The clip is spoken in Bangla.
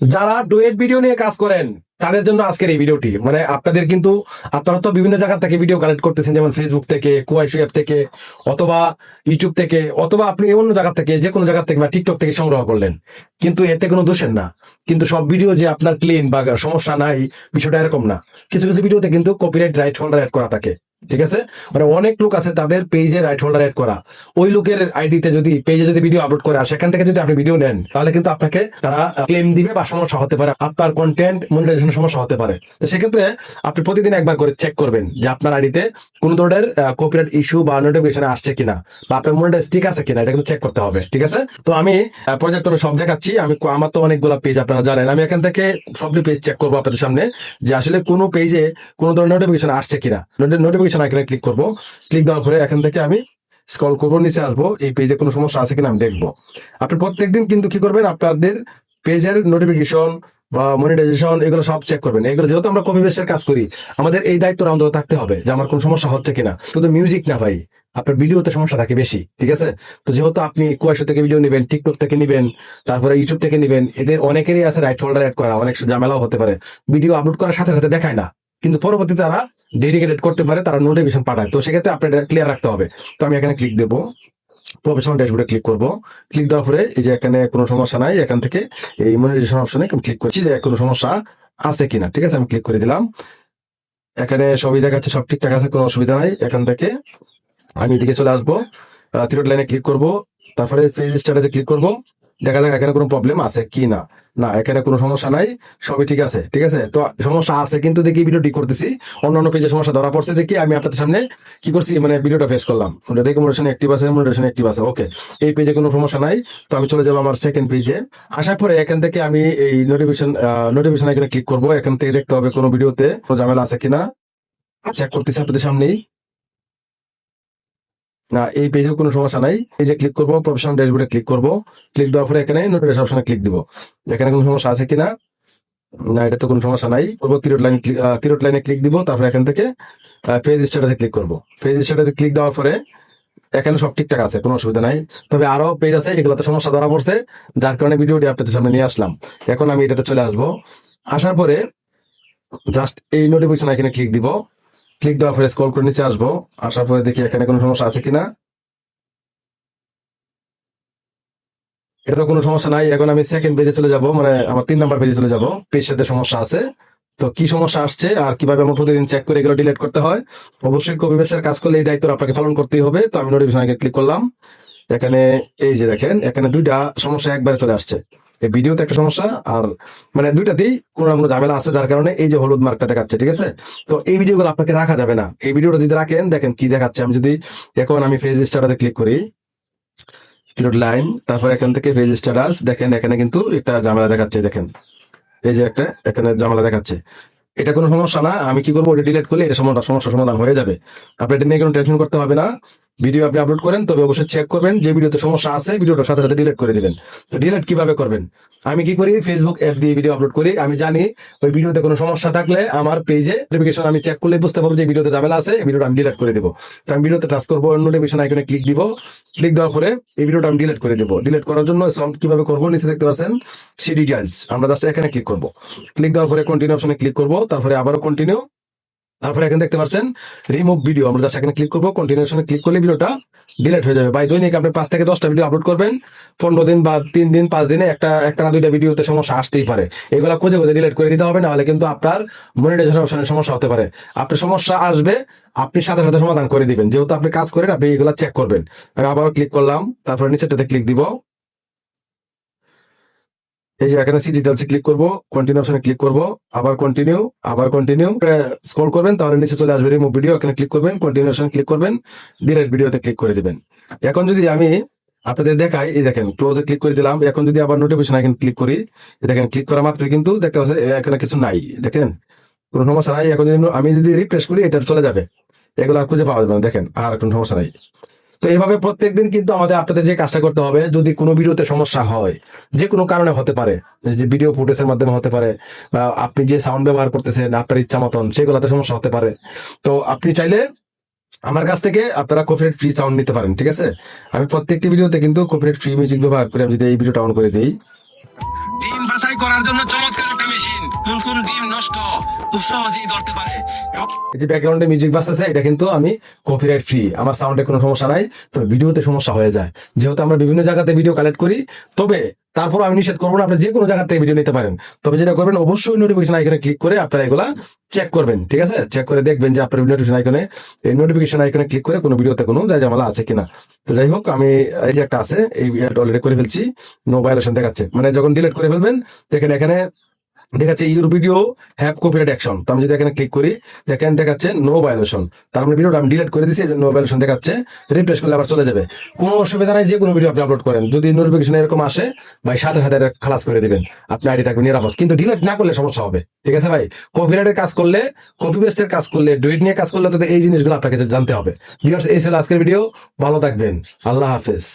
যারা ডুয়েট ভিডিও নিয়ে কাজ করেন, তাদের জন্য আজকের এই ভিডিওটি। মানে আপনাদের কিন্তু, আপনারা তো বিভিন্ন জায়গা থেকে ভিডিও কালেক্ট করতেছেন, যেমন ফেসবুক থেকে কুয়াইশু অ্যাপ থেকে, অথবা ইউটিউব থেকে, অথবা আপনি অন্য জায়গা থেকে যে কোনো জায়গা থেকে বা টিকটক থেকে সংগ্রহ করলেন। কিন্তু এতে কোনো দোষের না। কিন্তু সব ভিডিও যে আপনার ক্লিন বা সমস্যা নাই, বিষয়টা এরকম না। কিছু কিছু ভিডিওতে কিন্তু কপিরাইট রাইট হোল্ডার অ্যাড করা থাকে। ঠিক আছে? মানে অনেক লোক আছে তাদের পেজে রাইট হোল্ডার অ্যাড করা। ওই লোকের আইডিতে যদি পেজে যদি ভিডিও আপলোড করে আর সেখান থেকে যদি আপনি ভিডিও নেন, তাহলে কিন্তু আপনাকে তারা ক্লেম দিবে বা সমস্যা হতে পারে। আপনার কন্টেন্ট মনিটাইজেশন সমস্যা হতে পারে। তো সেক্ষেত্রে আপনি প্রতিদিন একবার করে চেক করবেন যে আপনার আইডিতে কোন ধরনের কপিরাইট ইস্যু বা নোটিফিকেশন আসছে কিনা বা আপনার মনিটাইজ ঠিক আছে কিনা, এটা কিন্তু চেক করতে হবে। ঠিক আছে? তো আমি প্রজেক্টরে সব দেখাচ্ছি। আমি আমার তো অনেকগুলো পেজ আপনারা জানেন। আমি এখান থেকে সবগুলো পেজ চেক করব আপনাদের সামনে যে আসলে কোনো পেজে কোনো ধরনের নোটিফিকেশন আসছে কিনা। নোটিফিকেশন এখানে ক্লিক করব। ক্লিক দেওয়ার পরে এখান থেকে আমি স্ক্রল করব, নিচে আসব, এই পেজে কোনো সমস্যা আছে কিনা আমি দেখব। আপনি প্রত্যেকদিন কিন্তু কি করবেন? আপনাদের পেজের নোটিফিকেশন বা মনিটাইজেশন এগুলো সব চেক করবেন। এগুলো যেহেতু আমরা কপি বেসের কাজ করি, আমাদের এই দায়িত্ব অন্তত থাকতে হবে যে আমার কোনো সমস্যা হচ্ছে কিনা। শুধু মিউজিক না ভাই, আপনার ভিডিওতে সমস্যা থাকে বেশি, ঠিক আছে? তো যেহেতু আপনি কুয়াশা থেকে ভিডিও নেবেন টিকটক থেকে নেবেন, তারপরে ইউটিউব থেকে নেবেন, এদের অনেকেরই আছে রাইট হোল্ডার অ্যাড করা, অনেক ঝামেলাও হতে পারে। ভিডিও আপলোড করার সাথে সাথে দেখায় না। কিন্তু পরবর্তীতে তারা ডেডিকেটেড করতে পারে, তারা নোটিফিকেশন পাঠায়। তো সেক্ষেত্রে আপনার ক্লিয়ার রাখতে হবে। তো আমি এখানে ক্লিক দেবো। প্রফেশনাল ড্যাশবোর্ডে ক্লিক করব। ক্লিক দেওয়ার পরে এই যে এখানে কোনো সমস্যা নাই, এখান থেকে এই মনিটাইজেশন অপশনে আমি ক্লিক করছি যে কোনো সমস্যা আছে কিনা। ঠিক আছে, আমি ক্লিক করে দিলাম। এখানে সবই দেখাচ্ছে, সব ঠিকঠাক আছে, কোনো অসুবিধা নাই। এখান থেকে আমি এদিকে চলে আসব। থ্রিড লাইনে ক্লিক করব। তারপরে পেজ স্ট্যাটাসে ক্লিক করব। দেখা যাক এখানে কোনো প্রবলেম আছে কি না। না, এখানে কোনো সমস্যা নাই, সবই ঠিক আছে ঠিক আছে? তো সমস্যা আছে কিন্তু দেখি ভিডিওটি করতেছি। অন্যান্য পেজে সমস্যা ধরা পড়ছে দেখি আমি আপনাদের সামনে কি করছি মানে ভিডিওটা ফেস করলাম। রেকমেন্ডেশন অ্যাক্টিভ আছে রেকমেন্ডেশন অ্যাক্টিভ আছে ওকে এই পেজে কোনো সমস্যা নাই, তো আমি চলে যাব আমার সেকেন্ড পেজে আসার পরে এখান থেকে আমি এই নোটিফিকেশন নোটিফিকেশন এখানে ক্লিক করব, এখান থেকে দেখতে হবে কোনো ভিডিওতে ঝামেলা আছে কিনা। চেক করতেছি আপনাদের সামনেই। না, এই পেজেও কোনো সমস্যা নাই। পেজে ক্লিক করব প্রফেশনাল ড্যাশবোর্ডে ক্লিক করব। ক্লিক দেওয়ার পরে এখানে নোটিফিকেশন অপশনে ক্লিক দিব। এখানে কোনো সমস্যা আছে কিনা? না এটা তো কোনো সমস্যা নাই। করব তিরোট লাইন তিরোট লাইনে ক্লিক দিব? তারপরে এখান থেকে পেজ স্ট্যাটাসে ক্লিক করব। পেজ স্ট্যাটাসে ক্লিক দেওয়ার পরে এখানে সব ঠিকঠাক আছে, কোনো অসুবিধা নাই। তবে আরও পেজ আছে, এগুলোতে সমস্যা ধরা পড়ছে, যার কারণে ভিডিওটি আপনাদের সামনে নিয়ে আসলাম। এখন আমি এটাতে চলে আসব। আসার পরে জাস্ট এই নোটিফিকেশন এখানে ক্লিক দিব। ক্লিক দেওয়ার পরে স্ক্রল করে নিচে আসব। আসার পরে দেখি এখানে কোনো সমস্যা আছে কিনা। এটা তো কোনো সমস্যা নাই। এখন আমি সেকেন্ড পেজে চলে যাব মানে আমার তিন নাম্বার পেজে চলে যাব। পেজ সাথে সমস্যা আছে। তো কি সমস্যা আসছে আর কীভাবে আমার প্রতিদিন চেক করে এগুলো ডিলিট করতে হয়? অবশ্যই কপি বেসের কাজ করলে এই দায়িত্ব আপনাকে পালন করতেই হবে। তো আমি নোটিফিকেশন আগে ক্লিক করলাম। এখানে এই যে দেখেন, এখানে দুইটা সমস্যা একবারে চলে আসছে। এই ভিডিওতে একটা সমস্যা, আর মানে দুইটাতেই কোনো না কোনো ঝামেলা আছে, যার কারণে এই যে হলুদ মার্কটা দেখাচ্ছে, ঠিক আছে? তো এই ভিডিওগুলো আপনাকে রাখা যাবে না। এই ভিডিওটা যদি রাখেন, দেখেন কি দেখাচ্ছে। আমি যদি এখন আমি ফেজ স্টার্টাতে ক্লিক করি লাইন তারপর এখান থেকে পেজ স্ট্যাটাস দেখেন এখানে কিন্তু একটা ঝামেলা দেখাচ্ছে, দেখেন। এই যে একটা, এখানে ঝামেলা দেখাচ্ছে। এটা কোনো সমস্যা না, আমি কি করব? ওটা ডিলিট করলে এটা সমস্যা সমাধান হয়ে যাবে। আপনি এটা নিয়ে কোনো টেনশন করতে হবে না। ভিডিও আপনি আপলোড করেন, তবে অবশ্যই চেক করবেন যে ভিডিওতে সমস্যা আছে ভিডিওটার সাথে সাথে ডিলিট করে দিবেন। তো ডিলিট কীভাবে করবেন? আমি কি করি? ফেসবুক অ্যাপ দিয়ে ভিডিও আপলোড করি। আমি জানি ওই ভিডিওতে কোনো সমস্যা থাকলে আমার পেজে নোটিফিকেশন আমি চেক করলে বুঝতে পারব যে ভিডিওতে ঝামেলা আছে, এই ভিডিওটা আমি ডিলিট করে দেবো। তো আমি ভিডিওতে টাচ করব নোটিফিকেশন আইকনে ক্লিক দিব। ক্লিক দেওয়ার পরে এই ভিডিওটা আমি ডিলিট করে দেবো। ডিলিট করার জন্য সাউন্ড কীভাবে করব? নিচে দেখতে পাচ্ছেন সি ডিটেলস আমরা জাস্ট এখানে ক্লিক করব। ক্লিক দেওয়ার পরে কন্টিনিউ অপশনে ক্লিক করব। তারপরে আবারও কন্টিনিউ তারপরে এখানে দেখতে পাচ্ছেন রিমুভ ভিডিও আমরা জাস্ট এখানে ক্লিক করব কন্টিনিউশনে ক্লিক করলে ভিডিওটা ডিলেট হয়ে যাবে। বাই দৈনিক আপনি পাঁচ থেকে দশটা ভিডিও আপলোড করবেন, পনেরো দিন বা তিন দিন, পাঁচ দিনে একটা একটা না দুইটা ভিডিওতে সমস্যা আসতেই পারে। এগুলো খুঁজে খুঁজে ডিলেট করে দিতে হবে না হলে কিন্তু আপনার মনিটাইজেশন অপশনের সমস্যা হতে পারে। আপনার সমস্যা আসবে, আপনি সাথে সাথে সমাধান করে দিবেন। যেহেতু আপনি কাজ করেন, আপনি এগুলো চেক করবেন। আমি আবারও ক্লিক করলাম, তারপরে নিচেটাতে ক্লিক দিব। এই যে এখানে সি ডিটেলসে ক্লিক করব কন্টিনিউ অপশনে ক্লিক করব, আবার কন্টিনিউ আবার কন্টিনিউ স্ক্রল করবেন, তাহলে নিচে চলে আসবে রিমুভ ভিডিও এখানে ক্লিক করবেন কন্টিনিউ অপশনে ক্লিক করবেন ডিরেক্ট ভিডিওতে ক্লিক করে দিবেন। এখন যদি আমি আপনাদের দেখাই, এই দেখেন ক্লোজে ক্লিক করে দিলাম, এখন যদি আবার নোটিফিকেশন এখানে ক্লিক করি দেখেন ক্লিক করা মাত্র কিন্তু দেখতে পাচ্ছেন এখানে কিছু নাই, দেখেন, কোনো সমস্যা নাই, এখন যদি আমি যদি রিফ্রেশ করি, এটা চলে যাবে, এগুলো আর খুঁজে পাওয়া যাবে না, দেখেন, আর কোনো সমস্যা নাই। তো এইভাবে প্রত্যেকদিন কিন্তু আমাদের আপনাদের যে কাজটা করতে হবে, যদি কোনো ভিডিওতে সমস্যা হয় যে কোনো কারণে হতে পারে যে ভিডিও ফুটেজের মাধ্যমে হতে পারে, বা আপনি যে সাউন্ড ব্যবহার করতেছেন, আপনার ইচ্ছা মতন, সেগুলোতে সমস্যা হতে পারে। তো আপনি চাইলে আমার কাছ থেকে আপনারা কপিরাইট ফ্রি সাউন্ড নিতে পারেন, ঠিক আছে? আমি প্রত্যেকটি ভিডিওতে কিন্তু কপিরাইট ফ্রি মিউজিক ব্যবহার করে আমি যদি এই ভিডিওটা অন করে দিই। ডিম করার জন্য চমৎকার একটা মেশিন। কোন কোন ডিম নষ্ট। খুব সহজেই ধরতে পারে। এই যে ব্যাকগ্রাউন্ডে মিউজিক বাজতেছে, এটা কিন্তু আমি কপিরাইট ফ্রি আমার সাউন্ডে কোনো সমস্যা নাই, তবে ভিডিওতে সমস্যা হয়ে যায়। যেহেতু আমরা বিভিন্ন জায়গাতে ভিডিও কালেক্ট করি, তবে তারপর আমি নিষেধ করব না, আপনি যে কোনো জায়গা থেকে ভিডিও নিতে পারেন। তবে যেটা করবেন, অবশ্যই নোটিফিকেশন আইকনে ক্লিক করে আপনারা এগুলা চেক করবেন, ঠিক আছে? চেক করে দেখবেন যে আপনার নোটিফিকেশন আইকনে এই নোটিফিকেশন আইকনে ক্লিক করে কোনো ভিডিওতে কোনো জায়গা আছে কিনা। তো যাই হোক, আমি এই যে একটা আছে, এই অলরেডি করে ফেলছি নো ভায়োলেশন দেখাচ্ছে। মানে যখন ডিলিট করে ফেলবেন, দেখেন এখানে দেখাচ্ছে your video have copyright action তো আমি যদি এখানে ক্লিক করি, দেখেন দেখাচ্ছে নো ভায়োলেশন তার মানে ভিডিওটা আমি ডিলিট করে দিচ্ছি নো ভায়োলেশন দেখাচ্ছে রিপ্লেস করলে আবার চলে যাবে। কোনো অসুবিধা নাই যে কোনো ভিডিও আপনি আপলোড করেন। যদি নোটিফিকেশন এরকম আসে, ভাই, সাথে সাথে এটা খালাস করে দিবেন। আপনি আইডি থাকবে নিরাপদ। কিন্তু ডিলিট না করলে সমস্যা হবে। ঠিক আছে ভাই? কপিরাইটের কাজ করলে কপি পেস্টের কাজ করলে ডুইট নিয়ে কাজ করলে তো এই জিনিসগুলো আপনাকে জানতে হবে। ভিউয়ার্স এই ছিল আজকের ভিডিও ভালো থাকবেন। আল্লাহ হাফেজ।